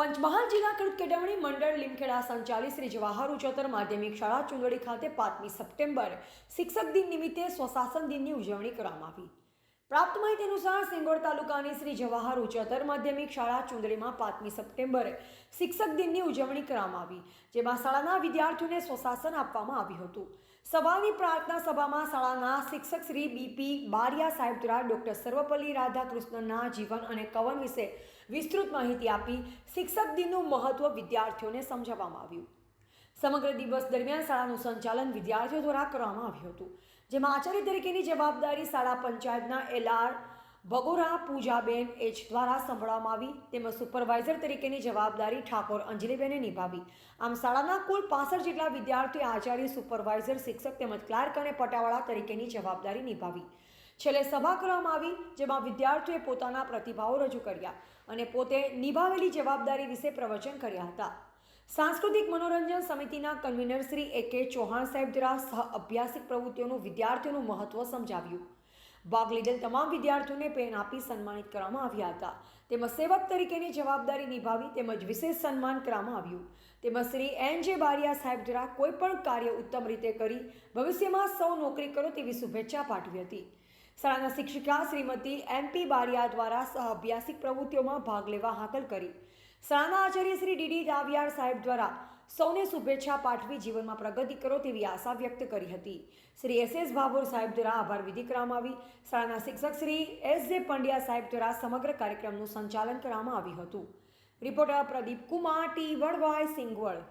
પંચમહાલ જિલ્લા કેળવણી મંડળ લીમખેડા સંચાલિત શ્રી જવાહર ઉચ્ચતર માધ્યમિક શાળા ચુંદડી ખાતે પાંચમી સપ્ટેમ્બર શિક્ષક દિન નિમિત્તે સ્વશાસન દિનની ઉજવણી કરવામાં આવી. પ્રાપ્ત માહિતી અનુસાર સિંગોડ તાલુકાની શ્રી જવાહર ઉચ્ચતર માધ્યમિક શાળા ચુંદડીમાં પાંચમી સપ્ટેમ્બરે શિક્ષક દિનની ઉજવણી કરવામાં આવી, જેમાં શાળાના વિદ્યાર્થીઓને સ્વશાસન આપવામાં આવ્યું હતું. સભાની પ્રાર્થના સભામાં શાળાના શિક્ષક શ્રી બીપી બારિયા સાહેબ દ્વારા ડૉક્ટર સર્વપલ્લી રાધાકૃષ્ણનના જીવન અને કવન વિશે વિસ્તૃત માહિતી આપી શિક્ષક દિનનું મહત્વ વિદ્યાર્થીઓને સમજાવવામાં આવ્યું. સમગ્ર દિવસ દરમિયાન શાળાનું સંચાલન વિદ્યાર્થીઓ દ્વારા કરવામાં આવ્યું હતું, જેમાં આચાર્ય તરીકેની જવાબદારી શાળા પંચાયતના એલઆર ભગોરા, પૂજાબેન એચ દ્વારા સંભળવામાં આવી, તેમજ સુપરવાઇઝર તરીકેની જવાબદારી ઠાકોર અંજલિબેને નિભાવી. આમ શાળાના કુલ પાસઠ જેટલા વિદ્યાર્થીઓ આચાર્ય, સુપરવાઇઝર, શિક્ષક તેમજ ક્લાર્ક અને પટાવાળા તરીકેની જવાબદારી નિભાવી. છેલ્લે સભા કરવામાં આવી, જેમાં વિદ્યાર્થીઓએ પોતાના પ્રતિભાવો રજૂ કર્યા અને પોતે નિભાવેલી જવાબદારી વિશે પ્રવચન કર્યા હતા. સાંસ્કૃતિક મનોરંજન સમિતિના કન્વીનર શ્રી એ કે ચૌહાણ સાહેબ દ્વારા સહ અભ્યાસિક પ્રવૃત્તિઓનું વિદ્યાર્થીઓનું મહત્વ સમજાવ્યું. ભાગ લીધેલ તમામ વિદ્યાર્થીઓને પેન આપી સન્માનિત કરવામાં આવ્યા હતા. તેમજ સેવક તરીકેની જવાબદારી નિભાવી તેમજ વિશેષ સન્માન કરવામાં આવ્યું. તેમજ શ્રી એન જે બારિયા સાહેબ દ્વારા કોઈ પણ કાર્ય ઉત્તમ રીતે કરી, ભવિષ્યમાં સૌ નોકરી કરો તેવી શુભેચ્છા પાઠવી હતી. શાળાના શિક્ષિકા શ્રીમતી એમપી બારિયા દ્વારા સહ અભ્યાસિક પ્રવૃત્તિઓમાં ભાગ લેવા હાકલ કરી. શાળાના આચાર્ય શ્રી ડીડી દાવિયાર સાહેબ દ્વારા સૌને શુભેચ્છા પાઠવી જીવનમાં પ્રગતિ કરો તેવી આશા વ્યક્ત કરી હતી. શ્રી એસ એસ ભાભોર સાહેબ દ્વારા આભાર વિધિ કરવામાં આવી. શાળાના શિક્ષક શ્રી એસ જે પંડ્યા સાહેબ દ્વારા સમગ્ર કાર્યક્રમનું સંચાલન કરવામાં આવ્યું હતું. રિપોર્ટર પ્રદીપ કુમાર, ટી વડવાય સિંગવડ.